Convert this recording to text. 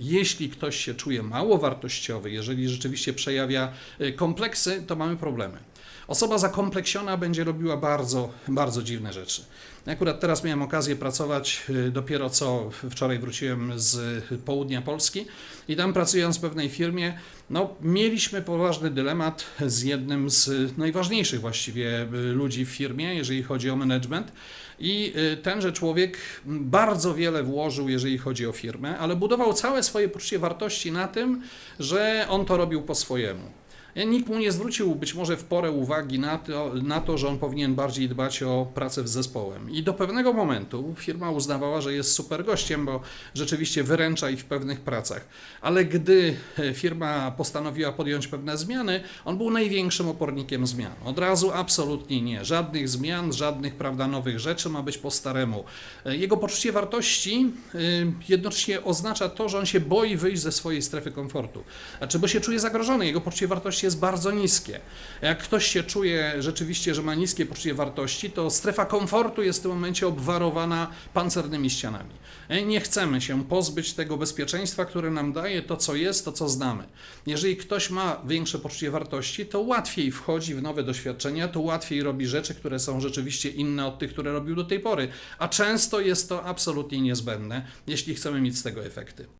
Jeśli ktoś się czuje mało wartościowy, jeżeli rzeczywiście przejawia y, kompleksy, to mamy problemy. Osoba zakompleksiona będzie robiła bardzo, bardzo dziwne rzeczy. Akurat teraz miałem okazję pracować, y, dopiero co wczoraj wróciłem z południa Polski i tam pracując w pewnej firmie, no, mieliśmy poważny dylemat z jednym z najważniejszych właściwie y, ludzi w firmie, jeżeli chodzi o management. I y, tenże człowiek bardzo wiele włożył, jeżeli chodzi o firmę, ale budował całe swoje poczucie wartości na tym, że on to robił po swojemu. Nikt mu nie zwrócił być może w porę uwagi na to, na to, że on powinien bardziej dbać o pracę z zespołem. I do pewnego momentu firma uznawała, że jest super gościem, bo rzeczywiście wyręcza ich w pewnych pracach. Ale gdy e, firma postanowiła podjąć pewne zmiany, on był największym opornikiem zmian. Od razu absolutnie nie. Żadnych zmian, żadnych prawda, nowych rzeczy ma być po staremu. E, Jego poczucie wartości e, jednocześnie oznacza to, że on się boi wyjść ze swojej strefy komfortu. Znaczy, bo się czuje zagrożony. Jego poczucie wartości jest bardzo niskie. Jak ktoś się czuje rzeczywiście, że ma niskie poczucie wartości, to strefa komfortu jest w tym momencie obwarowana pancernymi ścianami. E, Nie chcemy się pozbyć tego bezpieczeństwa, które nam daje to, co jest, to, co znamy. Jeżeli ktoś ma większe poczucie wartości, to łatwiej wchodzi w nowe doświadczenia, to łatwiej robi rzeczy, które są rzeczywiście inne od tych, które robił do tej pory. A często jest to absolutnie niezbędne, jeśli chcemy mieć z tego efekty.